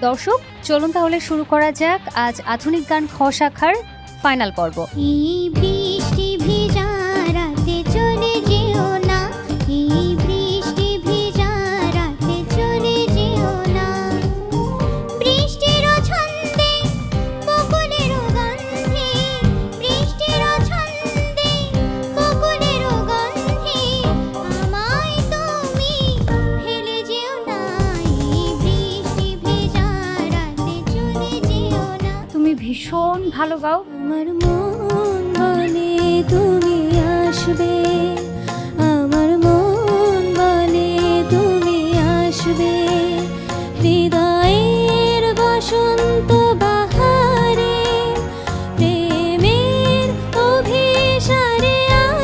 দর্শক চলুন তাহলে শুরু করা যাক আজ আধুনিক গান খ শাখার ফাইনাল পর্ব ভীষণ ভালো গাও। আমার মন বলে তুমি আসবে, আমার মন বলে তুমি আসবে। হৃদয়ের বসন্ত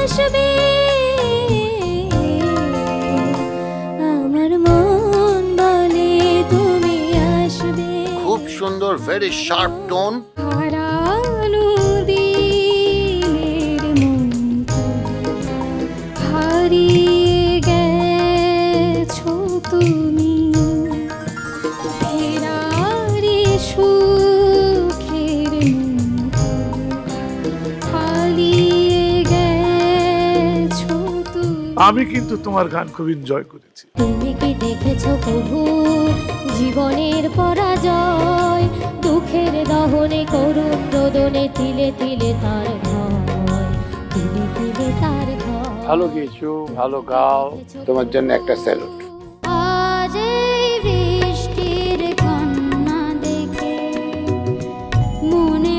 আসবে। আমার মন সুন্দর ভেরি শার্প টোন হারানো দিনের মতো হারিয়ে গেছো তুমি। ফেরারি সুখের মতো হারিয়ে গেছো তুমি। আমি কিন্তু তোমার গান খুব এনজয় করেছি। তুমি কি দেখেছ প্রভু জীবনের পরাজয়? তিলে তিলে তার ঘর তিলে তিলে তার ঘর ভালো গেয়েছো ভালো গাও। তোমার জন্য একটা স্যালুট। মনে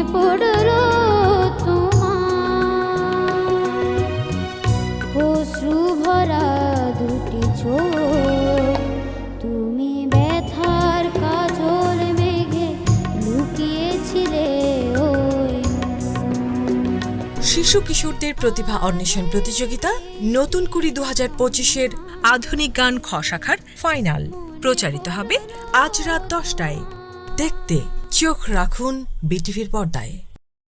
ভরা দুটি চোখ শিশু কিশোরদের প্রতিভা অন্বেষণ প্রতিযোগিতা, নতুন কুড়ি দু হাজার পঁচিশের আধুনিক গান খ শাখার ফাইনাল। প্রচারিত হবে আজ রাত দশটায়। দেখতে চোখ রাখুন বিটিভির পর্দায়।